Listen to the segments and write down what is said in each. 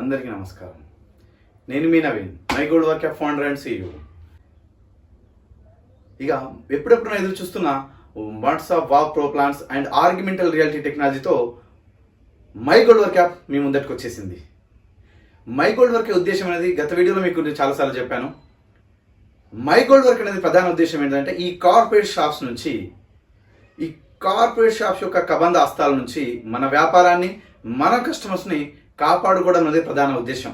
అందరికీ నమస్కారం. నేను మీ Naveen my gold work of founder and CEO. ఇక ఎప్పుడెప్పుడు నేను ఎదురు చూస్తున్న WhatsApp walk pro plans and argumental reality టెక్నాలజీతో మై గోల్డ్ వర్క్ యాప్ మీ ముందటికి వచ్చేసింది. మై గోల్డ్ వర్క్ ఉద్దేశం అనేది గత వీడియోలో మీకు నేను చాలాసార్లు చెప్పాను. మై గోల్డ్ వర్క్ అనేది ప్రధాన ఉద్దేశం ఏంటంటే ఈ కార్పొరేట్ షాప్స్ నుంచి ఈ కార్పొరేట్ షాప్స్ యొక్క కబంధ హస్తాల నుంచి మన వ్యాపారాన్ని మన కస్టమర్స్ని కాపాడుకోవడం అనేది ప్రధాన ఉద్దేశం.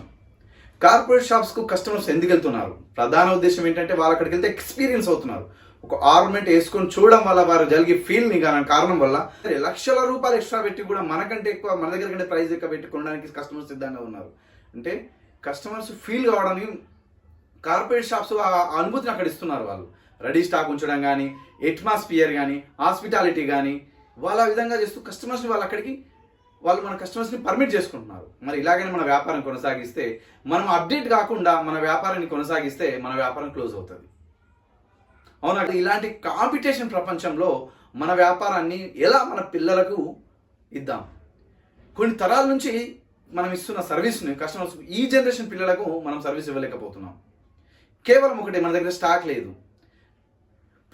కార్పొరేట్ షాప్స్కు కస్టమర్స్ ఎందుకు వెళ్తున్నారు? ప్రధాన ఉద్దేశం ఏంటంటే వాళ్ళు అక్కడికి వెళ్తే ఎక్స్పీరియన్స్ అవుతున్నారు. ఒక ఆర్నమెంట్ వేసుకొని చూడడం వల్ల వారు జరిగే ఫీల్ని కానీ కారణం వల్ల లక్షల రూపాయలు ఎక్స్ట్రా పెట్టి కూడా మనకంటే ఎక్కువ మన దగ్గర కంటే ప్రైస్ ఎక్కువ పెట్టి కొనడానికి కస్టమర్స్ సిద్ధంగా ఉన్నారు. అంటే కస్టమర్స్ ఫీల్ కావడానికి కార్పొరేట్ షాప్స్ ఆ అనుభూతిని అక్కడ ఇస్తున్నారు వాళ్ళు. రెడీ స్టాక్ ఉంచడం కానీ ఎట్మాస్ఫియర్ కానీ హాస్పిటాలిటీ కానీ వాళ్ళ విధంగా చేస్తూ కస్టమర్స్ని వాళ్ళు అక్కడికి వాళ్ళు మన కస్టమర్స్ని పర్మిట్ చేసుకుంటున్నారు. మరి ఇలాగనే మన వ్యాపారం కొనసాగిస్తే మనం అప్డేట్ కాకుండా మన వ్యాపారాన్ని కొనసాగిస్తే మన వ్యాపారం క్లోజ్ అవుతుంది. అవునా? ఇలాంటి కాంపిటీషన్ ప్రపంచంలో మన వ్యాపారాన్ని ఎలా మన పిల్లలకు ఇద్దాం? కొన్ని తరాల నుంచి మనం ఇస్తున్న సర్వీస్ని కస్టమర్స్ ఈ జనరేషన్ పిల్లలకు మనం సర్వీస్ ఇవ్వలేకపోతున్నాం. కేవలం ఒకటి మన దగ్గర స్టాక్ లేదు.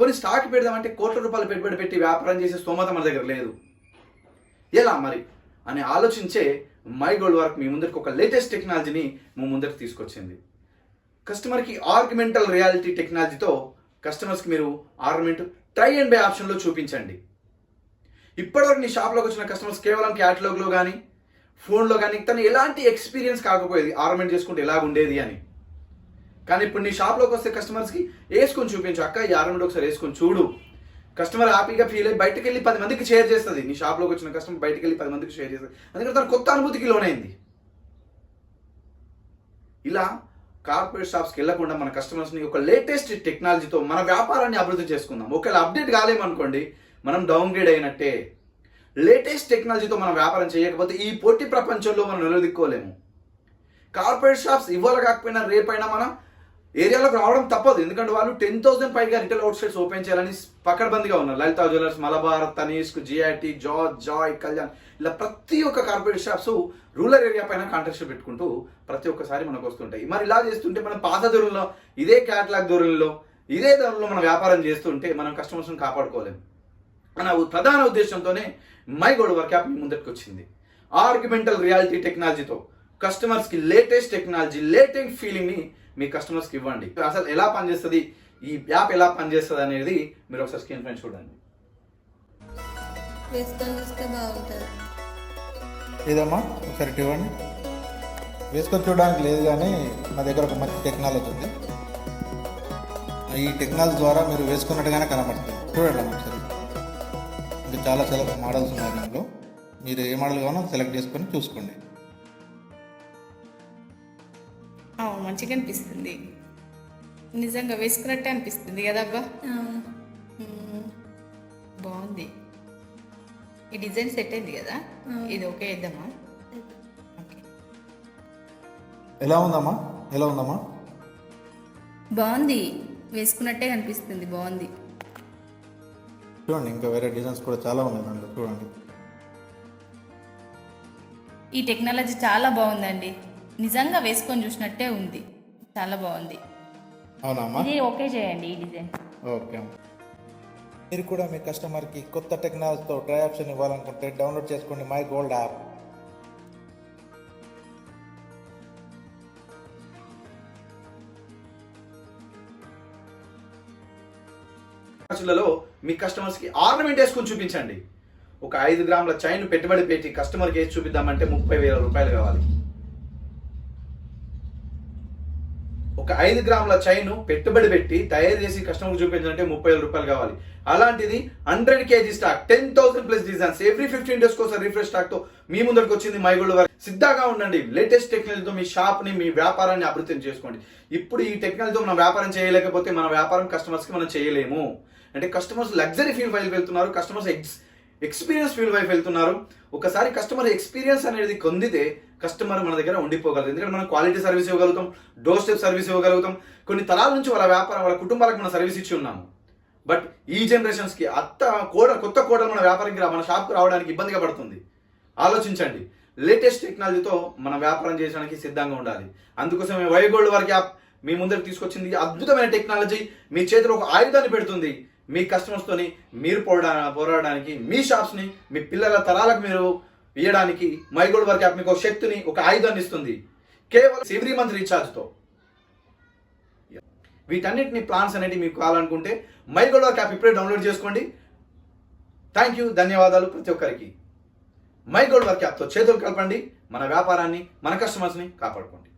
పోనీ స్టాక్ పెడదామంటే కోట్ల రూపాయలు పెట్టుబడి పెట్టి వ్యాపారం చేసే స్తోమత మన దగ్గర లేదు. ఎలా మరి? అని ఆలోచించే మై గోల్డ్ వర్క్ మీ ముందరికి ఒక లేటెస్ట్ టెక్నాలజీని మీ ముందరికి తీసుకొచ్చింది. కస్టమర్కి ఆర్గ్యుమెంటల్ రియాలిటీ టెక్నాలజీతో కస్టమర్స్కి మీరు ఆర్గ్యుమెంట్ ట్రై అండ్ బై ఆప్షన్లో చూపించండి. ఇప్పటివరకు నీ షాప్లోకి వచ్చిన కస్టమర్స్ కేవలం క్యాటలాగ్లో కానీ ఫోన్లో కానీ తను ఎలాంటి ఎక్స్పీరియన్స్ కాకపోయేది ఆర్గ్యుమెంట్ చేసుకుంటే ఎలా ఉండేది అని. కానీ ఇప్పుడు నీ షాప్లోకి వస్తే కస్టమర్స్కి వేసుకొని చూపించు అక్క ఈ ఆర్గ్యుమెంట్ ఒకసారి వేసుకొని చూడు. కస్టమర్ హ్యాపీగా ఫీల్ అయ్యి బయటకు వెళ్ళి పది మందికి షేర్ చేస్తుంది. నీ షాప్లోకి వచ్చిన కస్టమర్ బయటకు వెళ్ళి పది మందికి షేర్ చేస్తుంది. అందుకని తన కొత్త అనుభూతికి లోనైంది. ఇలా కార్పొరేట్ షాప్స్కి వెళ్ళకుండా మన కస్టమర్స్ని ఒక లేటెస్ట్ టెక్నాలజీతో మన వ్యాపారాన్ని అభివృద్ధి చేసుకుందాం. ఒకవేళ అప్డేట్ కాలేమనుకోండి మనం డౌన్ గ్రేడ్ అయినట్టే. లేటెస్ట్ టెక్నాలజీతో మనం వ్యాపారం చేయకపోతే ఈ పోటీ ప్రపంచంలో మనం నిలదిక్కోలేము. కార్పొరేట్ షాప్స్ ఇవ్వాలి కాకపోయినా రేపైనా మనం ఏరియాలోకి రావడం తప్పదు. ఎందుకంటే వాళ్ళు టెన్ థౌసండ్ పైగా రిటైల్ అవుట్లెట్స్ ఓపెన్ చేయాలని పకడ్బందీగా ఉన్నారు. Lalitha jewellers Malabar Tanishq GIT George Joy Kalyan ఇలా ప్రతి ఒక్క కార్పొరేట్ షాప్స్ రూరల్ ఏరియా పైన కాంట్రాక్ట్ పెట్టుకుంటూ ప్రతి ఒక్కసారి మనకు వస్తుంటాయి. మరి ఇలా చేస్తుంటే మనం పాత ధోరణిలో ఇదే క్యాటలాగ్ ధరల్లో ఇదే ధరల్లో మనం వ్యాపారం చేస్తుంటే మనం కస్టమర్స్ని కాపాడుకోలేము అన్న ప్రధాన ఉద్దేశంతోనే మై గోడ్ వర్క్ యాప్ మీ ముందరికి వచ్చింది ఆర్గ్యుమెంటల్ రియాలిటీ టెక్నాలజీతో కస్టమర్స్కి లేటెస్ట్ టెక్నాలజీ లేటెస్ట్ ఫీలింగ్ని మీ కస్టమర్స్కి ఇవ్వండి. అసలు ఎలా పనిచేస్తుంది? ఈ యాప్ ఎలా పనిచేస్తుంది అనేది మీరు ఒకసారి స్క్రీన్ పైన చూడండి. వేసుకొని చూస్తే బాగుంటుంది ఇదమ్మా ఒకసారి ఇవ్వండి వేసుకొని చూడడానికి లేదు కానీ మా దగ్గర ఒక మంచి టెక్నాలజీ ఉంది. ఈ టెక్నాలజీ ద్వారా మీరు వేసుకున్నట్టుగానే కనబడుతుంది. చూడండి ఒకసారి. ఇంకా చాలా చాలా మోడల్స్ ఉన్నాయి దీంట్లో మీరు ఏ మోడల్ కావాలో సెలెక్ట్ చేసుకొని చూసుకోండి. ఆ, మంచిగా అనిపిస్తుంది. నిజంగా వేసుకున్నట్టే అనిపిస్తుంది కదబ్బా అవును మ్మ్. బాగుంది. ఈ డిజైన్ సెట్ అయింది కదా? ఇది ఓకే వేద్దామా ఓకే. ఎలా ఉందమ్మా? ఎలా ఉందమ్మా? బాగుంది. వేసుకున్నట్టే కనిపిస్తుంది బాగుంది. చూడండి ఇంకా వేరే డిజైన్స్ కూడా చాలా ఉన్నాయి దాంట్లో. చూడండి. ఈ టెక్నాలజీ చాలా బాగుందండి. నిజంగా వేసుకొని చూసినట్టే ఉంది. చాలా బాగుంది. ఇది ఓకే చేయండి ఈ డిజైన్. ఓకే మీరు కూడా మీ కస్టమర్కి కొత్త టెక్నాలజీతో ట్రై ఆప్షన్ ఇవ్వాలనుకుంటే డౌన్లోడ్ చేసుకోండి మై గోల్డ్ యాప్. ఖర్చులలో మీ కస్టమర్స్కి ఆర్నమెంట్ వేసుకొని చూపించండి. ఒక ఐదు గ్రాముల చైన్ పెట్టుబడి పెట్టి కస్టమర్కి వేసి చూపిద్దామంటే ముప్పై వేల రూపాయలు కావాలి. ఒక ఐదు గ్రాముల చైన్ పెట్టుబడి పెట్టి తయారు చేసి కస్టమర్కి చూపించాలంటే ముప్పై వేల రూపాయలు కావాలి. అలాంటిది hundred KG stock ten thousand plus designs every fifteen days కోసం రిఫ్రెష్ స్టాక్తో మీ ముందరికి వచ్చింది మైగోల్డ్ వారి సిద్ధంగా ఉండండి. లేటెస్ట్ టెక్నాలజీతో మీ షాప్ని మీ వ్యాపారాన్ని అభివృద్ధి చేసుకోండి. ఇప్పుడు ఈ టెక్నాలజీతో మనం వ్యాపారం చేయలేకపోతే మన వ్యాపారం కస్టమర్స్కి మనం చేయలేము. అంటే కస్టమర్స్ లగ్జరీ ఫీల్ వైపు వెళ్తున్నారు. కస్టమర్స్ ఎగ్స్ ఎక్స్పీరియన్స్ ఫీల్ వైపు వెళ్తున్నారు. ఒకసారి కస్టమర్ ఎక్స్పీరియన్స్ అనేది పొందితే కస్టమర్ మన దగ్గర ఉండిపోగలదు ఎందుకంటే మనం క్వాలిటీ సర్వీస్ ఇవ్వగలుగుతాం డోర్ స్టెప్ సర్వీస్ ఇవ్వగలుగుతాం. కొన్ని తరాల నుంచి వాళ్ళ వ్యాపారం వాళ్ళ కుటుంబాలకు మనం సర్వీస్ ఇచ్చి ఉన్నాము. బట్ ఈ జనరేషన్స్కి అత్త కోడ కొత్త కోడలు మన వ్యాపారంకి రా మన షాప్కి రావడానికి ఇబ్బందిగా పడుతుంది. ఆలోచించండి. లేటెస్ట్ టెక్నాలజీతో మన వ్యాపారం చేయడానికి సిద్ధంగా ఉండాలి. అందుకోసమే వైగోల్డ్ వర్క్ యాప్ మీ ముందర తీసుకొచ్చింది అద్భుతమైన టెక్నాలజీ. మీ చేతిలో ఒక ఆయుధాన్ని పెడుతుంది. మీ కస్టమర్స్తోని మీరు పోరా పోరాడడానికి మీ షాప్స్ని మీ పిల్లల తరాలకు మీరు ఇవ్వడానికి మైగోల్డ్ వర్క్ యాప్ మీకు ఒక శక్తిని ఒక ఆయుధాన్ని ఇస్తుంది. కేవలం ఎవ్రీ మంత్ రీఛార్జ్తో వీటన్నిటిని ప్లాన్స్ అనేవి మీకు కావాలనుకుంటే మైగోల్డ్ వర్క్ యాప్ ఇప్పుడే డౌన్లోడ్ చేసుకోండి. థ్యాంక్ యూ ధన్యవాదాలు ప్రతి ఒక్కరికి. మై గోల్డ్ వర్క్ యాప్తో చేతులు కలపండి మన వ్యాపారాన్ని మన కస్టమర్స్ని కాపాడుకోండి.